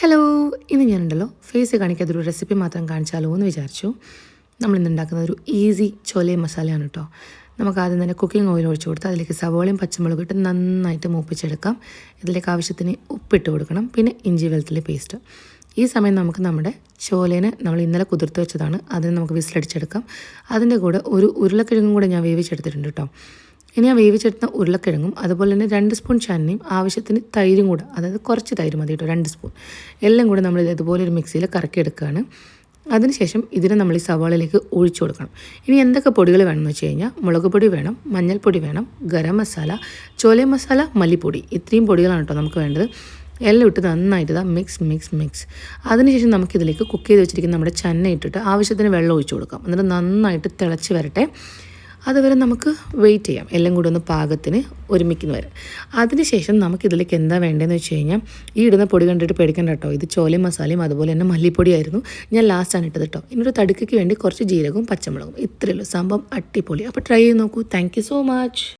Hello ഇന്ന് ഞാനുണ്ടല്ലോ face കാണിക്കാത്തൊരു recipe മാത്രം കാണിച്ചാലോ എന്ന് വിചാരിച്ചു. നമ്മൾ ഇന്ന് ഉണ്ടാക്കുന്നത് ഒരു ഈസി ചോലെ മസാലയാണ് കേട്ടോ നമുക്ക് ആദ്യം തന്നെ കുക്കിംഗ് ഓയിൽ ഒഴിച്ചു കൊടുത്ത് അതിലേക്ക് സവോളയും പച്ചമുളകും ഇട്ട് നന്നായിട്ട് മൂപ്പിച്ചെടുക്കാം. ഇതിലേക്ക് ആവശ്യത്തിന് ഉപ്പിട്ട് കൊടുക്കണം പിന്നെ ഇഞ്ചി വെളുത്തുള്ളി പേസ്റ്റ് ഈ സമയം നമുക്ക് നമ്മുടെ ചോലേനെ നമ്മൾ ഇന്നലെ കുതിർത്ത് വെച്ചതാണ്. അതിന് നമുക്ക് വിസിലടിച്ചെടുക്കാം. അതിന്റെ കൂടെ ഒരു ഉരുളക്കിഴങ്ങും കൂടെ ഞാൻ വേവിച്ചെടുത്തിട്ടുണ്ട് കേട്ടോ ഇനി ആ വേവിച്ചെടുത്ത ഉരുളക്കിഴങ്ങും അതുപോലെ തന്നെ രണ്ട് സ്പൂൺ ചന്നയും ആവശ്യത്തിന് തൈരും കൂടെ അതായത് കുറച്ച് തൈര് മതി കേട്ടോ രണ്ട് സ്പൂൺ. എല്ലാം കൂടെ നമ്മൾ ഇതുപോലെ ഒരു മിക്സിയിൽ കറക്കിയെടുക്കുകയാണ്. അതിനുശേഷം ഇതിനെ നമ്മൾ ഈ സവാളയിലേക്ക് ഒഴിച്ചു കൊടുക്കണം. ഇനി എന്തൊക്കെ പൊടികൾ വേണമെന്ന് വെച്ച് കഴിഞ്ഞാൽ മുളക് പൊടി വേണം മഞ്ഞൾപ്പൊടി വേണം ഗരം മസാല ചോല മസാല മല്ലിപ്പൊടി ഇത്രയും പൊടികളാണ് കേട്ടോ നമുക്ക് വേണ്ടത്. എല്ലാം ഇട്ട് നന്നായിട്ട് ഇതാ മിക്സ് മിക്സ് മിക്സ് അതിനുശേഷം നമുക്കിതിലേക്ക് കുക്ക് ചെയ്ത് വെച്ചിരിക്കുന്ന നമ്മുടെ ചെന്നൈ ഇട്ടിട്ട് ആവശ്യത്തിന് വെള്ളം ഒഴിച്ചു കൊടുക്കാം. എന്നിട്ട് നന്നായിട്ട് തിളച്ച് വരട്ടെ. അതുവരെ നമുക്ക് വെയിറ്റ് ചെയ്യാം. എല്ലാം കൂടി ഒന്ന് പാകത്തിന് ഒരുമിക്കുന്ന വരെ. അതിനുശേഷം നമുക്കിതിലേക്ക് എന്താ വേണ്ടതെന്ന് വെച്ച് കഴിഞ്ഞാൽ ഈ ഇടുന്ന പൊടി കണ്ടിട്ട് പേടിക്കണ്ട കേട്ടോ ഇത് ചോലയും മസാലയും അതുപോലെ തന്നെ മല്ലിപ്പൊടിയായിരുന്നു ഞാൻ ലാസ്റ്റാണ് ഇട്ടത് കേട്ടോ ഒരു തടുക്കയ്ക്ക് വേണ്ടി കുറച്ച് ജീരകവും പച്ചമുളകും. ഇത്രയേ ഉള്ളൂ. സംഭവം അടിപൊളി. അപ്പോൾ ട്രൈ ചെയ്ത് നോക്കൂ. Thank so much